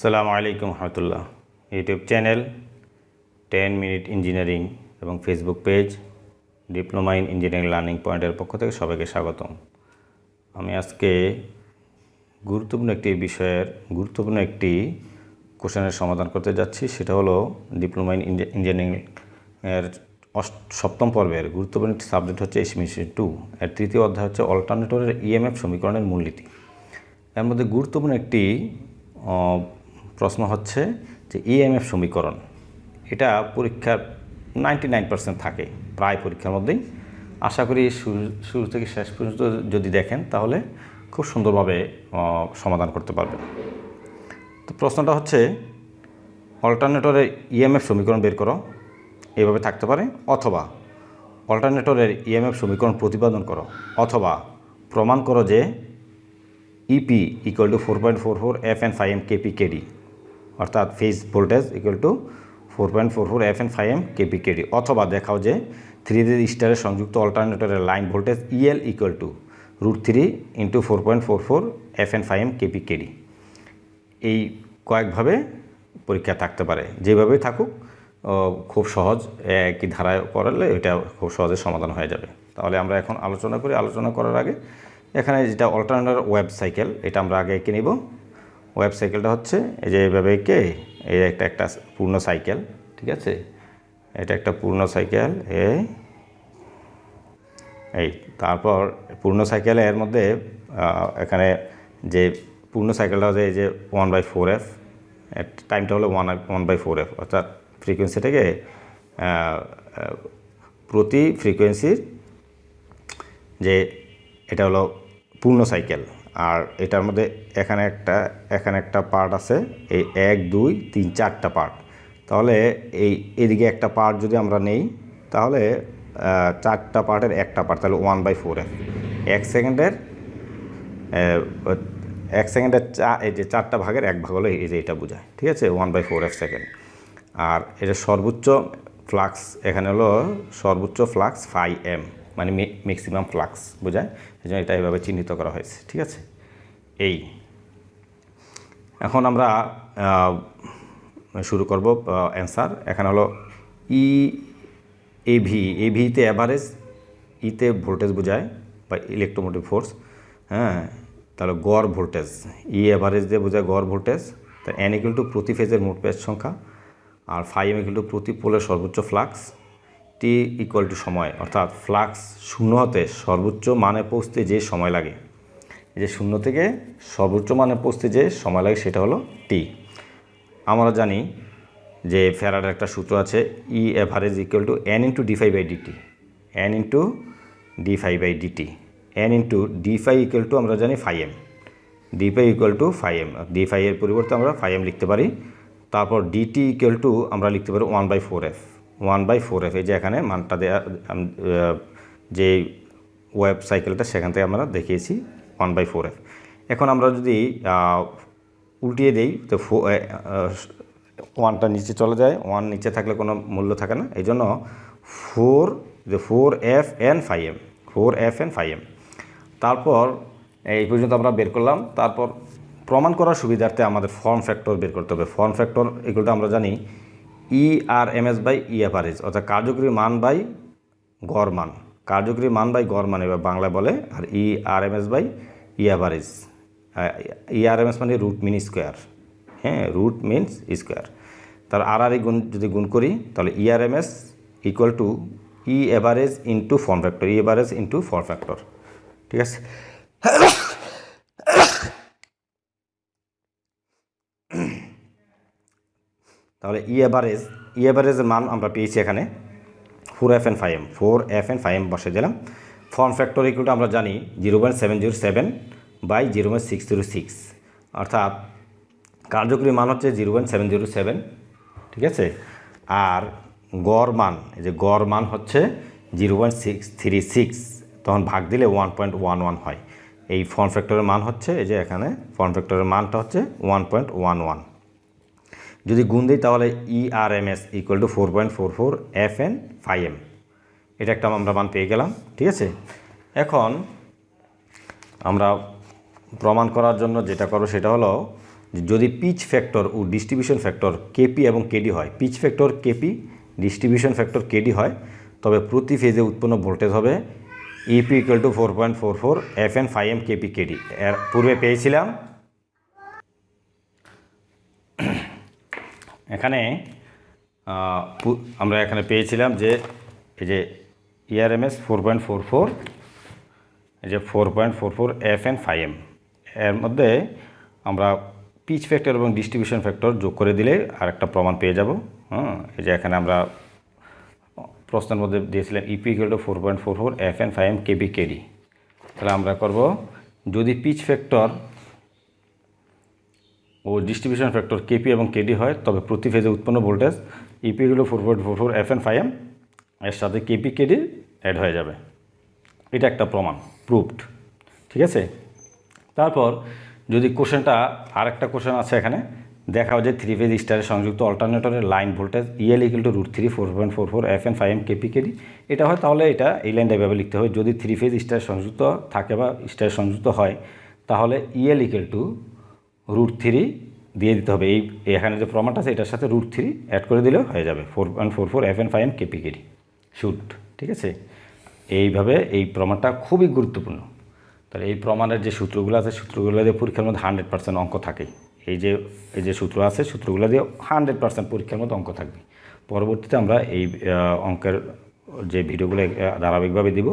আসসালামু আলাইকুম রহমতুল্লাহ। YouTube channel ten minute engineering এবং Facebook page diploma in engineering learning পয়েন্টের পক্ষ থেকে সবাইকে স্বাগতম। আমি আজকে গুরুত্বপূর্ণ একটি বিষয়ের, গুরুত্বপূর্ণ একটি কোশ্চেনের সমাধান করতে যাচ্ছি। সেটা হলো ডিপ্লোমা ইন ইঞ্জিনিয়ারিং এর সপ্তম পর্বের গুরুত্বপূর্ণ একটি সাবজেক্ট হচ্ছে এসিমিশন টু। এর তৃতীয় অধ্যায় হচ্ছে অল্টারনেটরের ইএমএফ সমীকরণের মূলনীতি। এর মধ্যে গুরুত্বপূর্ণ একটি প্রশ্ন হচ্ছে যে ইএমএফ সমীকরণ, এটা পরীক্ষার নাইনটি নাইন পার্সেন্ট থাকে প্রায় পরীক্ষার মধ্যেই। আশা করি শুরু থেকে শেষ পর্যন্ত যদি দেখেন তাহলে খুব সুন্দরভাবে সমাধান করতে পারবেন। তো প্রশ্নটা হচ্ছে, অল্টারনেটরের ইএমএফ সমীকরণ বের করো, এভাবে থাকতে পারে, অথবা অল্টারনেটরের ইএমএফ সমীকরণ প্রতিপাদন করো, অথবা প্রমাণ করো যে EP equal to four point four four F N five M KP KD অর্থাৎ phase voltage equal to four point four four F N five M KP KD অথবা দেখাও যে থ্রি ডি স্টারের সংযুক্ত অল্টারনেটরের line voltage EL equal to root three into four point four four F N five M KP KD এই কয়েকভাবে পরীক্ষা থাকতে পারে। যেভাবেই থাকুক খুব সহজ, একই ধারায় করলে এটা খুব সহজে সমাধান হয়ে যাবে। তাহলে আমরা এখন আলোচনা করি। আলোচনা করার আগে এখানে যেটা অল্টারনেটর ওয়েব সাইকেল এটা আমরা আগে এঁকে নিব। ওয়েব সাইকেলটা হচ্ছে এই যে এইভাবে কে? এই একটা একটা পূর্ণ সাইকেল ঠিক আছে? এটা একটা পূর্ণ সাইকেল এই এই, তারপর পূর্ণ সাইকেলে এর মধ্যে এখানে যে পূর্ণ সাইকেলটা হচ্ছে এই যে ওয়ান বাই ফোর এফ টাইমটা হলো one one by four F অর্থাৎ ফ্রিকোয়েন্সিটাকে প্রতি ফ্রিকোয়েন্সির যে এটা হলো পূর্ণ সাইকেল আর এটার মধ্যে এখানে একটা এখানে একটা পার্ট আছে, এই এক, দুই, তিন, চারটা পার্ট তাহলে এই এদিকে একটা পার্ট যদি আমরা নেই, তাহলে চারটা পার্টের একটা পার্ট তাহলে ওয়ান বাই ফোর এফ এক সেকেন্ডের এক সেকেন্ডের চা, এই যে চারটা ভাগের এক ভাগ হলো, এই যে এটা বোঝায়। ঠিক আছে? One by four F second আর এটা সর্বোচ্চ ফ্লাক্স এখানে হলো সর্বোচ্চ ফ্লাক্স ফাই এম মানে ম্যাক্সিমাম ফ্লাক্স বোঝায়? এই জন্য এটা এভাবে চিহ্নিত করা হয়েছে, ঠিক আছে? এই। এখন আমরা শুরু করব অ্যান্সার এখানে হলো ই এভি এভিতে অ্যাভারেজ ইতে ভোল্টেজ বোঝায়, বা ইলেকট্রোমোটিভ ফোর্স হ্যাঁ? তাহলে গড় ভোল্টেজ ই অ্যাভারেজ দিয়ে বোঝায় গড় ভোল্টেজ তা এন ইকুয়াল টু প্রতি ফেজের মোট পেজ সংখ্যা, আর ফাইভ ইকুয়াল টু প্রতি পোলের সর্বোচ্চ ফ্লাক্স টি ইকুয়াল টু সময়, অর্থাৎ ফ্লাক্স শূন্য হতে সর্বোচ্চ মানে পৌঁছতে যে সময় লাগে। যে শূন্য থেকে সর্বোচ্চ মানে পৌঁছতে যে সময় লাগে সেটা হলো টি আমরা জানি যে ফেরার একটা সূত্র আছে E average equal to N into D five by DT N into D five by DT N into D five equal to আমরা জানি five M D five equal to five M D five এর পরিবর্তে আমরা five M লিখতে পারি। তারপর DT equal to আমরা লিখতে পারি one by four F one by four F, এই যে এখানে মানটা দেওয়া যে ওয়েব সাইকেলটা সেখান থেকে আমরা দেখিয়েছি ওয়ান বাই ফোর এফ। এখন আমরা যদি উল্টিয়ে দেই, তো ফো- ওয়ানটা নিচে চলে যায়, ওয়ান নিচে থাকলে কোনো মূল্য থাকে না, এই জন্য ফোর, যে four F N five M, four F N five M. তারপর, এই পর্যন্ত আমরা বের করলাম, তারপর প্রমাণ করার সুবিধার্থে আমাদের ফর্ম ফ্যাক্টর বের করতে হবে। ফর্ম ফ্যাক্টর এগুলোটা আমরা জানি E R M S by E average অর্থাৎ কার্যকরী মান বাই গড় মান কার্যকরী মান বাই গড় মান এবার বাংলায় বলে, আর E R M S by E average E R M S মানে রুট মিন স্কোয়ার হ্যাঁ রুট মিনস স্কোয়ার তার আর আর গুণ, যদি গুণ করি, তাহলে E R M S equal to E average into form factor E average into form factor ঠিক আছে? তাহলে ই অ্যাভারেজ ই অ্যাভারেজের মান আমরা পেয়েছি এখানে four F N five M four F N five M বসে দিলাম। ফর্ম ফ্যাক্টর ইকুয়ালটা আমরা জানি zero point seven zero seven by zero point six zero six অর্থাৎ কার্যকরী মান হচ্ছে zero point seven zero seven ঠিক আছে? আর গড় মান, এই যে গড় মান হচ্ছে zero point six three six তখন ভাগ দিলে ওয়ান পয়েন্ট ওয়ান ওয়ান হয়। এই ফর্ম ফ্যাক্টরের মান হচ্ছে, এই যে এখানে ফর্ম ফ্যাক্টরের মানটা হচ্ছে ওয়ান পয়েন্ট ওয়ান ওয়ান যদি গুণ দিই তাহলে E R M S equal to four point four four F N five M এটা একটা আমরা মান পেয়ে গেলাম, ঠিক আছে? এখন আমরা প্রমাণ করার জন্য যেটা করো সেটা হলো যদি পিচ ফ্যাক্টর ও ডিস্ট্রিবিউশন ফ্যাক্টর কেপি এবং কেডি হয় pitch factor KP distribution factor KD হয়, তবে প্রতি ফেজে উৎপন্ন ভোল্টেজ হবে EP equal to four point four four F N five M KP KD এর পূর্বে পেয়েছিলাম এখানে আমরা এখানে পেয়েছিলাম যে এই যে E R M S four point four four এই যে four point four four F N five M এর মধ্যে আমরা পিচ ফ্যাক্টর এবং ডিস্ট্রিবিউশন ফ্যাক্টর যোগ করে দিলে আরেকটা প্রমাণ পেয়ে যাব। হ্যাঁ এই যে এখানে আমরা প্রশ্নের মধ্যে দিয়েছিলেন EP to four point four four F N five M KB KD তাহলে আমরা করব, যদি পিচ ফ্যাক্টর ও ডিস্ট্রিবিউশন ফ্যাক্টর কেপি এবং কেডি হয়, তবে প্রতি ফেজে উৎপন্ন ভোল্টেজ ইপি হলো four point four four F N five M এর সাথে কেপি কেডি অ্যাড হয়ে যাবে। এটা একটা প্রমাণ প্রুফড ঠিক আছে? তারপর যদি কোশ্চেনটা আরেকটা কোশ্চেন আছে এখানে দেখা হয় যে থ্রি ফেজ স্টারের সংযুক্ত অল্টারনেটরের line voltage EL equal to root three four point four four F N five M KP KD এটা হয় তাহলে এটা এই লাইনটা এভাবে লিখতে হবে যদি থ্রি ফেজ স্টার সংযুক্ত থাকে বা স্টার সংযুক্ত হয়, তাহলে EL equal to root three দিয়ে দিতে হবে। এই এখানে যে প্রমাণটা আছে, এটার সাথে রুট থ্রি অ্যাড করে দিলেও হয়ে যাবে। Four point four four F N five M KP KD shoot ঠিক আছে? এইভাবে এই প্রমাণটা খুবই গুরুত্বপূর্ণ। তাহলে এই প্রমাণের যে সূত্রগুলো আছে, সূত্রগুলো দিয়ে পরীক্ষার মধ্যে হান্ড্রেড পার্সেন্ট অঙ্ক থাকে। এই যে এই যে সূত্র আছে, সূত্রগুলো দিয়ে হান্ড্রেড পার্সেন্ট পরীক্ষার মধ্যে অঙ্ক থাকবে। পরবর্তীতে আমরা এই অঙ্কের যে ভিডিওগুলো ধারাবাহিকভাবে দিব।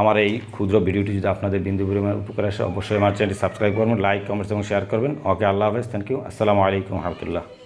আমার এই ক্ষুদ্র ভিডিওটি যদি আপনাদের বিন্দু পরিমাণ উপকার আসে, অবশ্যই আমার চ্যানেলটি সাবস্ক্রাইব করবেন লাইক কমেন্টস এবং শেয়ার করবেন। ওকে, আল্লাহ হাফেজ থ্যাংক ইউ আসসালামু আলাইকুম, রহমতুল্লাহ।